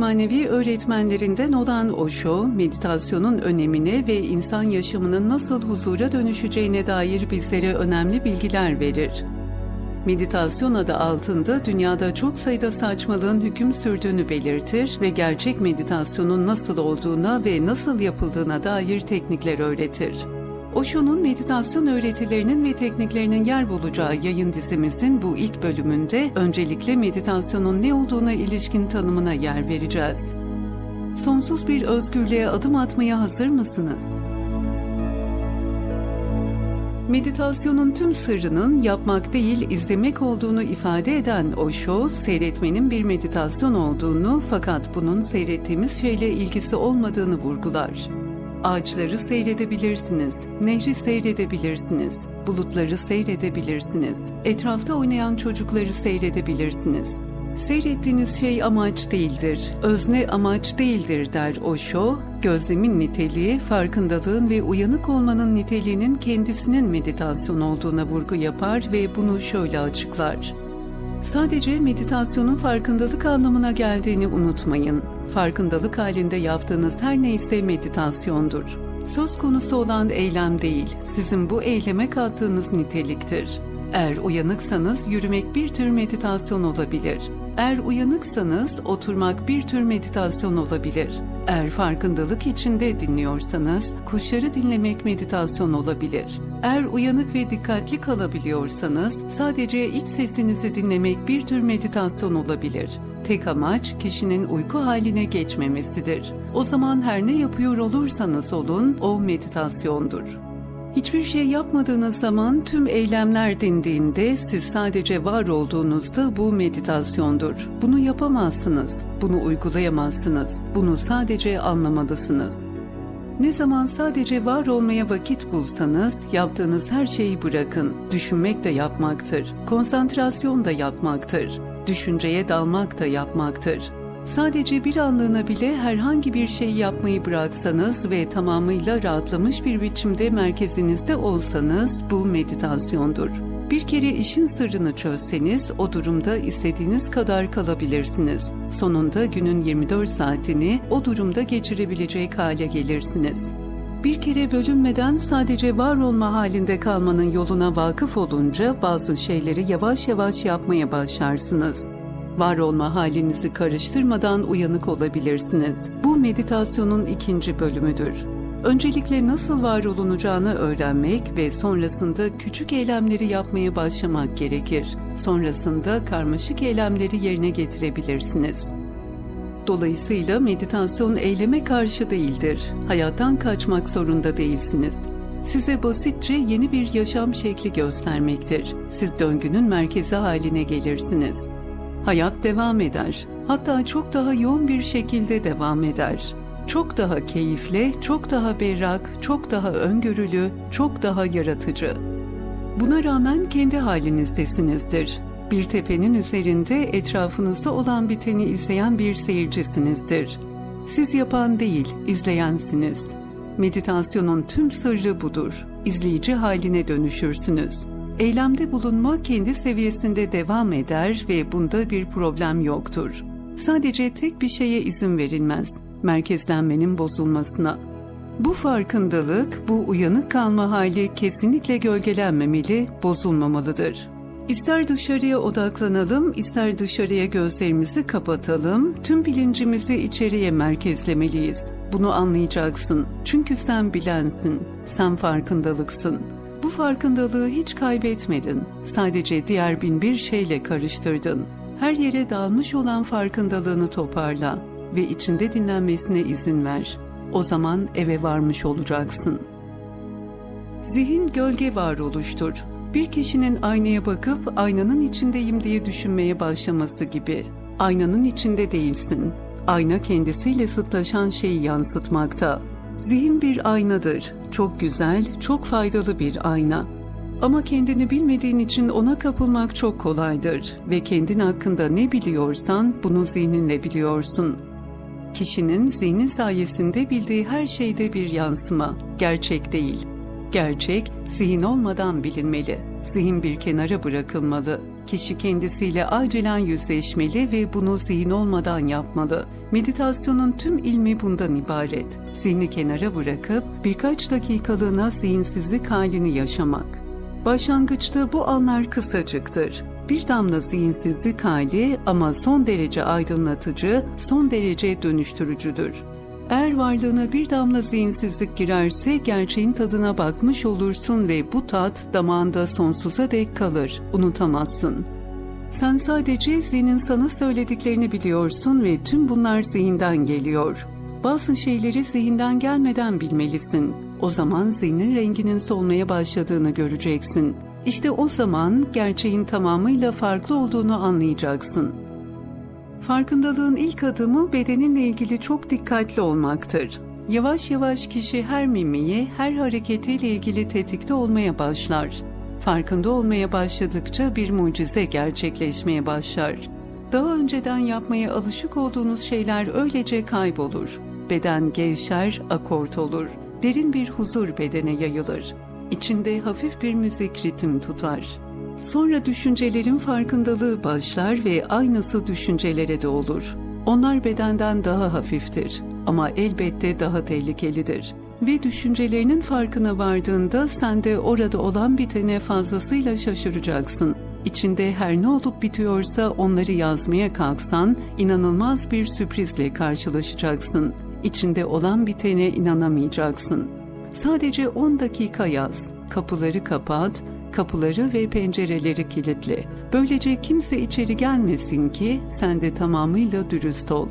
manevi öğretmenlerinden olan Osho, meditasyonun önemine ve insan yaşamının nasıl huzura dönüşeceğine dair bizlere önemli bilgiler verir. Meditasyon adı altında dünyada çok sayıda saçmalığın hüküm sürdüğünü belirtir ve gerçek meditasyonun nasıl olduğuna ve nasıl yapıldığına dair teknikler öğretir. Osho'nun meditasyon öğretilerinin ve tekniklerinin yer bulacağı yayın dizimizin bu ilk bölümünde öncelikle meditasyonun ne olduğuna ilişkin tanımına yer vereceğiz. Sonsuz bir özgürlüğe adım atmaya hazır mısınız? Meditasyonun tüm sırrının yapmak değil izlemek olduğunu ifade eden Osho, seyretmenin bir meditasyon olduğunu fakat bunun seyrettiğimiz şeyle ilgisi olmadığını vurgular. Ağaçları seyredebilirsiniz, nehri seyredebilirsiniz, bulutları seyredebilirsiniz, etrafta oynayan çocukları seyredebilirsiniz. Seyrettiğiniz şey amaç değildir, özne amaç değildir der Osho. Gözlemin niteliği, farkındalığın ve uyanık olmanın niteliğinin kendisinin meditasyon olduğuna vurgu yapar ve bunu şöyle açıklar. Sadece meditasyonun farkındalık anlamına geldiğini unutmayın. Farkındalık halinde yaptığınız her neyse meditasyondur. Söz konusu olan eylem değil, sizin bu eyleme kattığınız niteliktir. Eğer uyanıksanız yürümek bir tür meditasyon olabilir. Eğer uyanıksanız oturmak bir tür meditasyon olabilir. Eğer farkındalık içinde dinliyorsanız kuşları dinlemek meditasyon olabilir. Eğer uyanık ve dikkatli kalabiliyorsanız sadece iç sesinizi dinlemek bir tür meditasyon olabilir. Tek amaç kişinin uyku haline geçmemesidir. O zaman her ne yapıyor olursanız olun o meditasyondur. Hiçbir şey yapmadığınız zaman tüm eylemler dindiğinde siz sadece var olduğunuzda bu meditasyondur. Bunu yapamazsınız, bunu uygulayamazsınız, bunu sadece anlamalısınız. Ne zaman sadece var olmaya vakit bulsanız yaptığınız her şeyi bırakın. Düşünmek de yapmaktır, konsantrasyon da yapmaktır, düşünceye dalmak da yapmaktır. Sadece bir anlığına bile herhangi bir şey yapmayı bıraksanız ve tamamıyla rahatlamış bir biçimde merkezinizde olsanız bu meditasyondur. Bir kere işin sırrını çözseniz o durumda istediğiniz kadar kalabilirsiniz. Sonunda günün 24 saatini o durumda geçirebilecek hale gelirsiniz. Bir kere bölünmeden sadece var olma halinde kalmanın yoluna vakıf olunca bazı şeyleri yavaş yavaş yapmaya başlarsınız. Var olma halinizi karıştırmadan uyanık olabilirsiniz. Bu meditasyonun ikinci bölümüdür. Öncelikle nasıl var olunacağını öğrenmek ve sonrasında küçük eylemleri yapmaya başlamak gerekir. Sonrasında karmaşık eylemleri yerine getirebilirsiniz. Dolayısıyla meditasyon eyleme karşı değildir. Hayattan kaçmak zorunda değilsiniz. Size basitçe yeni bir yaşam şekli göstermektir. Siz döngünün merkezi haline gelirsiniz. Hayat devam eder. Hatta çok daha yoğun bir şekilde devam eder. Çok daha keyifli, çok daha berrak, çok daha öngörülü, çok daha yaratıcı. Buna rağmen kendi halinizdesinizdir. Bir tepenin üzerinde etrafınızda olan biteni izleyen bir seyircisinizdir. Siz yapan değil, izleyensiniz. Meditasyonun tüm sırrı budur. İzleyici haline dönüşürsünüz. Eylemde bulunma kendi seviyesinde devam eder ve bunda bir problem yoktur. Sadece tek bir şeye izin verilmez. Merkezlenmenin bozulmasına. Bu farkındalık, bu uyanık kalma hali kesinlikle gölgelenmemeli, bozulmamalıdır. İster dışarıya odaklanalım, ister dışarıya gözlerimizi kapatalım, tüm bilincimizi içeriye merkezlemeliyiz. Bunu anlayacaksın. Çünkü sen bilensin, sen farkındalıksın. Bu farkındalığı hiç kaybetmedin. Sadece diğer bin bir şeyle karıştırdın. Her yere dalmış olan farkındalığını toparla ve içinde dinlenmesine izin ver. O zaman eve varmış olacaksın. Zihin gölge varoluştur. Bir kişinin aynaya bakıp aynanın içindeyim diye düşünmeye başlaması gibi. Aynanın içinde değilsin. Ayna kendisiyle sıtlaşan şeyi yansıtmakta. Zihin bir aynadır. Çok güzel, çok faydalı bir ayna. Ama kendini bilmediğin için ona kapılmak çok kolaydır ve kendin hakkında ne biliyorsan bunu zihninle biliyorsun. Kişinin zihni sayesinde bildiği her şeyde bir yansıma, gerçek değil. Gerçek, zihin olmadan bilinmeli. Zihin bir kenara bırakılmalı. Kişi kendisiyle acilen yüzleşmeli ve bunu zihin olmadan yapmalı. Meditasyonun tüm ilmi bundan ibaret. Zihni kenara bırakıp birkaç dakikalığına zihinsizlik halini yaşamak. Başlangıçta bu anlar kısacıktır. Bir damla zihinsizlik hali ama son derece aydınlatıcı, son derece dönüştürücüdür. Eğer varlığına bir damla zihinsizlik girerse gerçeğin tadına bakmış olursun ve bu tat damağında sonsuza dek kalır, unutamazsın. Sen sadece zihnin sana söylediklerini biliyorsun ve tüm bunlar zihinden geliyor. Bazı şeyleri zihinden gelmeden bilmelisin. O zaman zihnin renginin solmaya başladığını göreceksin. İşte o zaman gerçeğin tamamıyla farklı olduğunu anlayacaksın. Farkındalığın ilk adımı bedeninle ilgili çok dikkatli olmaktır. Yavaş yavaş kişi her mimiği, her hareketiyle ilgili tetikte olmaya başlar. Farkında olmaya başladıkça bir mucize gerçekleşmeye başlar. Daha önceden yapmaya alışık olduğunuz şeyler öylece kaybolur. Beden gevşer, akort olur. Derin bir huzur bedene yayılır. İçinde hafif bir müzik ritim tutar. Sonra düşüncelerin farkındalığı başlar ve aynısı düşüncelere de olur. Onlar bedenden daha hafiftir ama elbette daha tehlikelidir. Ve düşüncelerinin farkına vardığında sen de orada olan bitene fazlasıyla şaşıracaksın. İçinde her ne olup bitiyorsa onları yazmaya kalksan inanılmaz bir sürprizle karşılaşacaksın. İçinde olan bitene inanamayacaksın. Sadece 10 dakika yaz. Kapıları kapat, kapıları ve pencereleri kilitle. Böylece kimse içeri gelmesin ki sen de tamamıyla dürüst ol.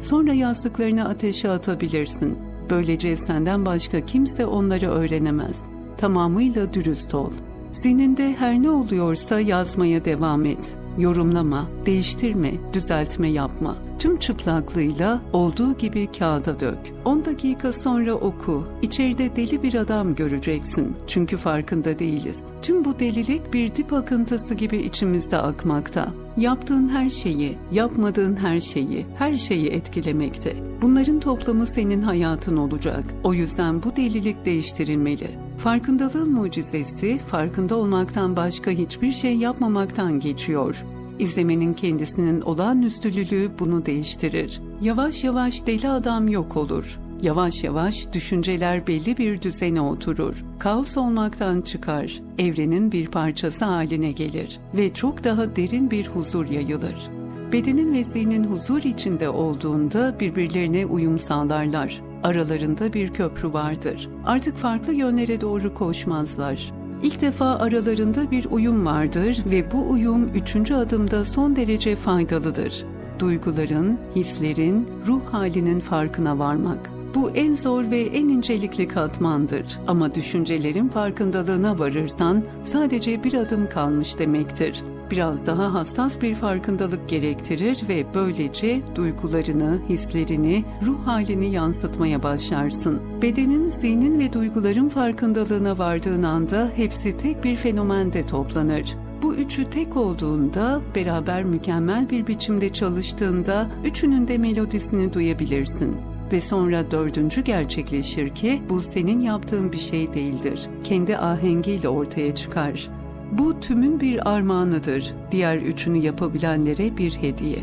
Sonra yazdıklarını ateşe atabilirsin. Böylece senden başka kimse onları öğrenemez. Tamamıyla dürüst ol. Zihninde her ne oluyorsa yazmaya devam et. Yorumlama, değiştirme, düzeltme yapma. Tüm çıplaklığıyla olduğu gibi kağıda dök. 10 dakika sonra oku. İçeride deli bir adam göreceksin. Çünkü farkında değiliz. Tüm bu delilik bir dip akıntısı gibi içimizde akmakta. Yaptığın her şeyi, yapmadığın her şeyi, her şeyi etkilemekte. Bunların toplamı senin hayatın olacak. O yüzden bu delilik değiştirilmeli. Farkındalığın mucizesi, farkında olmaktan başka hiçbir şey yapmamaktan geçiyor. İzlemenin kendisinin olağanüstülülüğü bunu değiştirir. Yavaş yavaş deli adam yok olur. Yavaş yavaş düşünceler belli bir düzene oturur. Kaos olmaktan çıkar. Evrenin bir parçası haline gelir ve çok daha derin bir huzur yayılır. Bedenin ve zihnin huzur içinde olduğunda birbirlerine uyum sağlarlar. Aralarında bir köprü vardır. Artık farklı yönlere doğru koşmazlar. İlk defa aralarında bir uyum vardır ve bu uyum üçüncü adımda son derece faydalıdır. Duyguların, hislerin, ruh halinin farkına varmak. Bu en zor ve en incelikli katmandır. Ama düşüncelerin farkındalığına varırsan sadece bir adım kalmış demektir. Biraz daha hassas bir farkındalık gerektirir ve böylece duygularını, hislerini, ruh halini yansıtmaya başlarsın. Bedenin, zihnin ve duyguların farkındalığına vardığın anda hepsi tek bir fenomende toplanır. Bu üçü tek olduğunda, beraber mükemmel bir biçimde çalıştığında üçünün de melodisini duyabilirsin. Ve sonra dördüncü gerçekleşir ki bu senin yaptığın bir şey değildir. Kendi ahengiyle ortaya çıkar. Bu tümün bir armağanıdır. Diğer üçünü yapabilenlere bir hediye.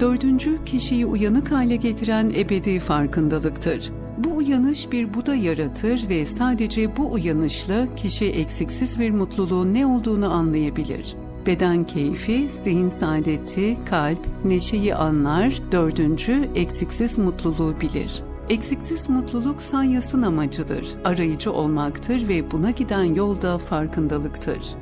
Dördüncü kişiyi uyanık hale getiren ebedi farkındalıktır. Bu uyanış bir Buda yaratır ve sadece bu uyanışla kişi eksiksiz bir mutluluğun ne olduğunu anlayabilir. Beden keyfi, zihin saadeti, kalp, neşeyi anlar, dördüncü eksiksiz mutluluğu bilir. Eksiksiz mutluluk sanyasın amacıdır, arayıcı olmaktır ve buna giden yolda farkındalıktır.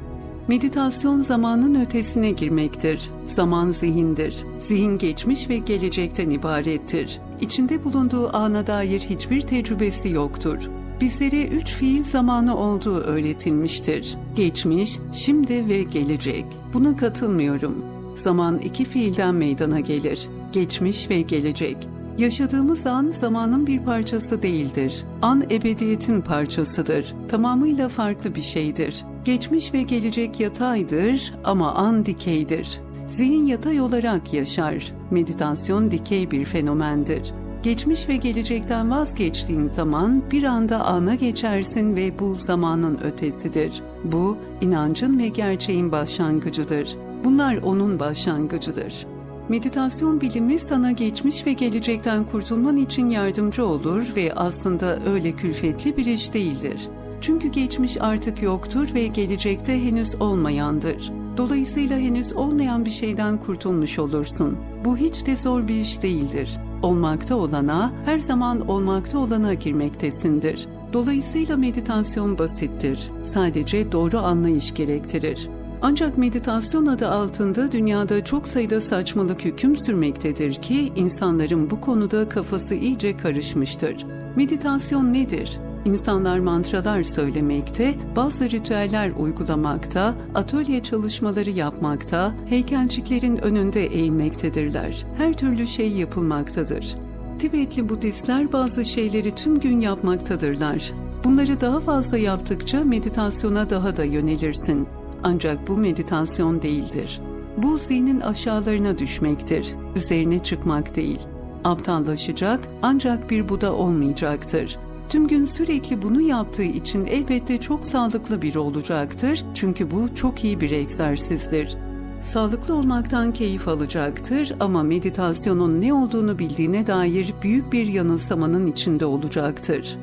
Meditasyon zamanın ötesine girmektir. Zaman zihindir. Zihin geçmiş ve gelecekten ibarettir. İçinde bulunduğu ana dair hiçbir tecrübesi yoktur. Bizlere üç fiil zamanı olduğu öğretilmiştir. Geçmiş, şimdi ve gelecek. Buna katılmıyorum. Zaman iki fiilden meydana gelir. Geçmiş ve gelecek. Yaşadığımız an zamanın bir parçası değildir. An ebediyetin parçasıdır. Tamamıyla farklı bir şeydir. Geçmiş ve gelecek yataydır ama an dikeydir. Zihin yatay olarak yaşar. Meditasyon dikey bir fenomendir. Geçmiş ve gelecekten vazgeçtiğin zaman bir anda ana geçersin ve bu zamanın ötesidir. Bu inancın ve gerçeğin başlangıcıdır. Bunlar onun başlangıcıdır. Meditasyon bilimi sana geçmiş ve gelecekten kurtulman için yardımcı olur ve aslında öyle külfetli bir iş değildir. Çünkü geçmiş artık yoktur ve gelecekte henüz olmayandır. Dolayısıyla henüz olmayan bir şeyden kurtulmuş olursun. Bu hiç de zor bir iş değildir. Olmakta olana, her zaman olmakta olana girmektesindir. Dolayısıyla meditasyon basittir. Sadece doğru anlayış gerektirir. Ancak meditasyon adı altında dünyada çok sayıda saçmalık hüküm sürmektedir ki insanların bu konuda kafası iyice karışmıştır. Meditasyon nedir? İnsanlar mantralar söylemekte, bazı ritüeller uygulamakta, atölye çalışmaları yapmakta, heykelciklerin önünde eğilmektedirler. Her türlü şey yapılmaktadır. Tibetli Budistler bazı şeyleri tüm gün yapmaktadırlar. Bunları daha fazla yaptıkça meditasyona daha da yönelirsin. Ancak bu meditasyon değildir. Bu zihnin aşağılarına düşmektir, üzerine çıkmak değil. Aptallaşacak ancak bir Buda olmayacaktır. Tüm gün sürekli bunu yaptığı için elbette çok sağlıklı biri olacaktır çünkü bu çok iyi bir egzersizdir. Sağlıklı olmaktan keyif alacaktır ama meditasyonun ne olduğunu bildiğine dair büyük bir yanılsamanın içinde olacaktır.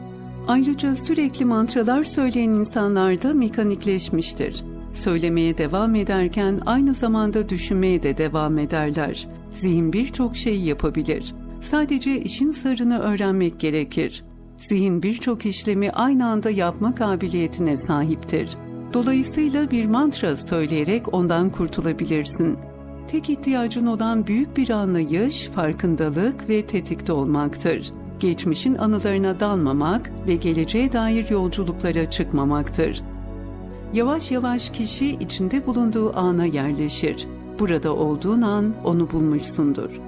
Ayrıca sürekli mantralar söyleyen insanlar da mekanikleşmiştir. Söylemeye devam ederken aynı zamanda düşünmeye de devam ederler. Zihin birçok şey yapabilir. Sadece işin sırrını öğrenmek gerekir. Zihin birçok işlemi aynı anda yapma kabiliyetine sahiptir. Dolayısıyla bir mantra söyleyerek ondan kurtulabilirsin. Tek ihtiyacın olan büyük bir anlayış, farkındalık ve tetikte olmaktır. Geçmişin anılarına dalmamak ve geleceğe dair yolculuklara çıkmamaktır. Yavaş yavaş kişi içinde bulunduğu ana yerleşir. Burada olduğun an onu bulmuşsundur.